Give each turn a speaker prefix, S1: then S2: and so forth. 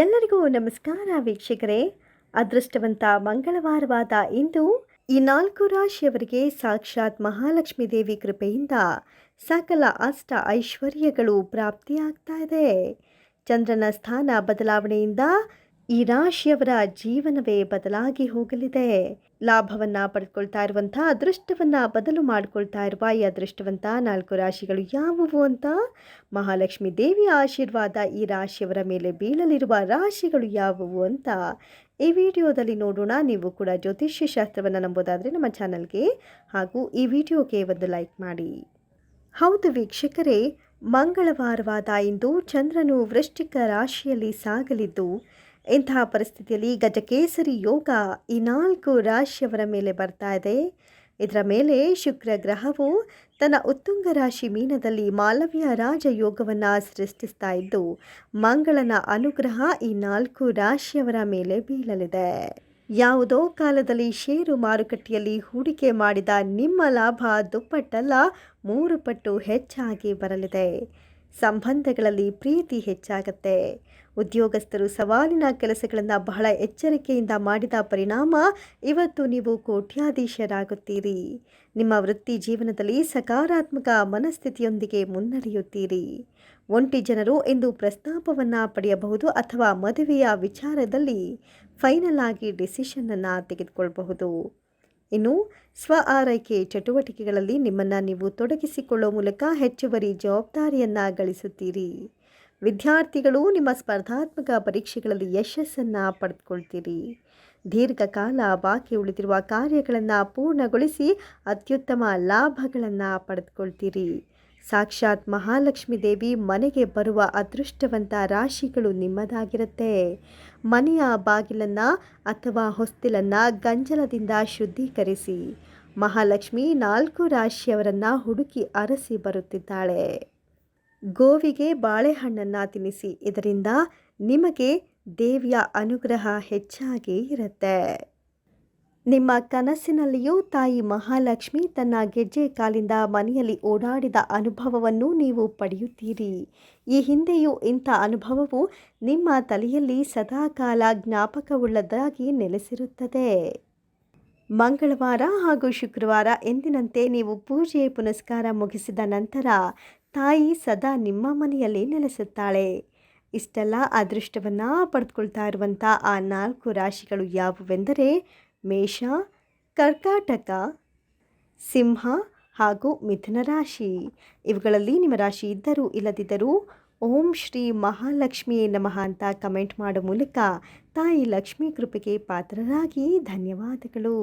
S1: ಎಲ್ಲರಿಗೂ ನಮಸ್ಕಾರ ವೀಕ್ಷಕರೇ. ಅದೃಷ್ಟವಂತ ಮಂಗಳವಾರವಾದ ಇಂದು ಈ ನಾಲ್ಕು ರಾಶಿಯವರಿಗೆ ಸಾಕ್ಷಾತ್ ಮಹಾಲಕ್ಷ್ಮೀ ದೇವಿ ಕೃಪೆಯಿಂದ ಸಕಲ ಅಷ್ಟ ಐಶ್ವರ್ಯಗಳು ಪ್ರಾಪ್ತಿಯಾಗ್ತಾ ಇದೆ. ಚಂದ್ರನ ಸ್ಥಾನ ಬದಲಾವಣೆಯಿಂದ ಈ ರಾಶಿಯವರ ಜೀವನವೇ ಬದಲಾಗಿ ಹೋಗಲಿದೆ. ಲಾಭವನ್ನ ಪಡ್ಕೊಳ್ತಾ ಇರುವಂಥ, ಅದೃಷ್ಟವನ್ನ ಬದಲು ಮಾಡಿಕೊಳ್ತಾ ಇರುವ ಈ ಅದೃಷ್ಟವಂತ ನಾಲ್ಕು ರಾಶಿಗಳು ಯಾವುವು ಅಂತ ಮಹಾಲಕ್ಷ್ಮಿ ದೇವಿ ಆಶೀರ್ವಾದ ಈ ರಾಶಿಯವರ ಮೇಲೆ ಬೀಳಲಿರುವ ರಾಶಿಗಳು ಯಾವುವು ಅಂತ ಈ ವಿಡಿಯೋದಲ್ಲಿ ನೋಡೋಣ. ನೀವು ಕೂಡ ಜ್ಯೋತಿಷ್ಯ ಶಾಸ್ತ್ರವನ್ನು ನಂಬೋದಾದರೆ ನಮ್ಮ ಚಾನಲ್ಗೆ ಹಾಗೂ ಈ ವಿಡಿಯೋಗೆ ಒಂದು ಲೈಕ್ ಮಾಡಿ. ಹೌದು ವೀಕ್ಷಕರೇ, ಮಂಗಳವಾರವಾದ ಇಂದು ಚಂದ್ರನು ವೃಶ್ಚಿಕ ರಾಶಿಯಲ್ಲಿ ಸಾಗಲಿದ್ದು ಇಂತಹ ಪರಿಸ್ಥಿತಿಯಲ್ಲಿ ಗಜಕೇಸರಿ ಯೋಗ ಈ ನಾಲ್ಕು ರಾಶಿಯವರ ಮೇಲೆ ಬರ್ತಾ ಇದೆ. ಇದರ ಮೇಲೆ ಶುಕ್ರ ಗ್ರಹವು ತನ್ನ ಉತ್ತುಂಗ ರಾಶಿ ಮೀನದಲ್ಲಿ ಮಾಲವ್ಯ ರಾಜ ಯೋಗವನ್ನು ಸೃಷ್ಟಿಸ್ತಾ ಇದ್ದು, ಮಂಗಳನ ಅನುಗ್ರಹ ಈ ನಾಲ್ಕು ರಾಶಿಯವರ ಮೇಲೆ ಬೀಳಲಿದೆ. ಯಾವುದೋ ಕಾಲದಲ್ಲಿ ಷೇರು ಮಾರುಕಟ್ಟೆಯಲ್ಲಿ ಹೂಡಿಕೆ ಮಾಡಿದ ನಿಮ್ಮ ಲಾಭ ದುಪ್ಪಟ್ಟಲ್ಲ, ಮೂರು ಪಟ್ಟು ಹೆಚ್ಚಾಗಿ ಬರಲಿದೆ. ಸಂಬಂಧಗಳಲ್ಲಿ ಪ್ರೀತಿ ಹೆಚ್ಚಾಗತ್ತೆ. ಉದ್ಯೋಗಸ್ಥರು ಸವಾಲಿನ ಕೆಲಸಗಳನ್ನು ಬಹಳ ಎಚ್ಚರಿಕೆಯಿಂದ ಮಾಡಿದ ಪರಿಣಾಮ ಇವತ್ತು ನೀವು ಕೋಟ್ಯಾಧೀಶರಾಗುತ್ತೀರಿ. ನಿಮ್ಮ ವೃತ್ತಿ ಜೀವನದಲ್ಲಿ ಸಕಾರಾತ್ಮಕ ಮನಸ್ಥಿತಿಯೊಂದಿಗೆ ಮುನ್ನಡೆಯುತ್ತೀರಿ. ಒಂಟಿ ಜನರು ಎಂದು ಪ್ರಸ್ತಾಪವನ್ನು ಪಡೆಯಬಹುದು ಅಥವಾ ಮದುವೆಯ ವಿಚಾರದಲ್ಲಿ ಫೈನಲ್ ಆಗಿ ಡಿಸಿಷನನ್ನು ತೆಗೆದುಕೊಳ್ಳಬಹುದು ಇನ್ನು, ಸ್ವ ಆರೈಕೆ ಚಟುವಟಿಕೆಗಳಲ್ಲಿ ನಿಮ್ಮನ್ನು ನೀವು ತೊಡಗಿಸಿಕೊಳ್ಳುವ ಮೂಲಕ ಹೆಚ್ಚುವರಿ ಜವಾಬ್ದಾರಿಯನ್ನು ಗಳಿಸುತ್ತೀರಿ. ವಿದ್ಯಾರ್ಥಿಗಳು ನಿಮ್ಮ ಸ್ಪರ್ಧಾತ್ಮಕ ಪರೀಕ್ಷೆಗಳಲ್ಲಿ ಯಶಸ್ಸನ್ನು ಪಡೆದುಕೊಳ್ತೀರಿ. ದೀರ್ಘಕಾಲ ಬಾಕಿ ಉಳಿದಿರುವ ಕಾರ್ಯಗಳನ್ನು ಪೂರ್ಣಗೊಳಿಸಿ ಅತ್ಯುತ್ತಮ ಲಾಭಗಳನ್ನು ಪಡೆದುಕೊಳ್ತೀರಿ. ಸಾಕ್ಷಾತ್ ಮಹಾಲಕ್ಷ್ಮಿ ದೇವಿ ಮನೆಗೆ ಬರುವ ಅದೃಷ್ಟವಂತ ರಾಶಿಗಳು ನಿಮ್ಮದಾಗಿರುತ್ತೆ. ಮನೆಯ ಬಾಗಿಲನ್ನು ಅಥವಾ ಹೊಸ್ತಿಲನ್ನು ಗಂಜಲದಿಂದ ಶುದ್ಧೀಕರಿಸಿ. ಮಹಾಲಕ್ಷ್ಮಿ ನಾಲ್ಕು ರಾಶಿಯವರನ್ನು ಹುಡುಕಿ ಅರಸಿ ಬರುತ್ತಿದ್ದಾಳೆ. ಗೋವಿಗೆ ಬಾಳೆಹಣ್ಣನ್ನು ತಿನ್ನಿಸಿ, ಇದರಿಂದ ನಿಮಗೆ ದೇವಿಯ ಅನುಗ್ರಹ ಹೆಚ್ಚಾಗಿ ಇರುತ್ತೆ. ನಿಮ್ಮ ಕನಸಿನಲ್ಲಿಯೂ ತಾಯಿ ಮಹಾಲಕ್ಷ್ಮಿ ತನ್ನ ಗೆಜ್ಜೆ ಕಾಲಿಂದ ಮನೆಯಲ್ಲಿ ಓಡಾಡಿದ ಅನುಭವವನ್ನು ನೀವು ಪಡೆಯುತ್ತೀರಿ. ಈ ಹಿಂದೆಯೂ ಇಂಥ ಅನುಭವವು ನಿಮ್ಮ ತಲೆಯಲ್ಲಿ ಸದಾಕಾಲ ಜ್ಞಾಪಕವುಳ್ಳದಾಗಿ ನೆಲೆಸಿರುತ್ತದೆ. ಮಂಗಳವಾರ ಹಾಗೂ ಶುಕ್ರವಾರ ಎಂದಿನಂತೆ ನೀವು ಪೂಜೆ ಪುನಸ್ಕಾರ ಮುಗಿಸಿದ ನಂತರ ತಾಯಿ ಸದಾ ನಿಮ್ಮ ಮನೆಯಲ್ಲಿ ನೆಲೆಸುತ್ತಾಳೆ. ಇಷ್ಟೆಲ್ಲ ಅದೃಷ್ಟವನ್ನು ಪಡೆದುಕೊಳ್ತಾ ಇರುವಂಥ ಆ ನಾಲ್ಕು ರಾಶಿಗಳು ಯಾವುವೆಂದರೆ ಮೇಷ, ಕರ್ಕಾಟಕ, ಸಿಂಹ ಹಾಗೂ ಮಿಥುನ ರಾಶಿ. ಇವುಗಳಲ್ಲಿ ನಿಮ್ಮ ರಾಶಿ ಇದ್ದರೂ ಇಲ್ಲದಿದ್ದರೂ ಓಂ ಶ್ರೀ ಮಹಾಲಕ್ಷ್ಮಿಯೇ ನಮಃ ಅಂತ ಕಮೆಂಟ್ ಮಾಡೋ ಮೂಲಕ ತಾಯಿ ಲಕ್ಷ್ಮೀ ಕೃಪೆಗೆ ಪಾತ್ರರಾಗಿ ಧನ್ಯವಾದಗಳು.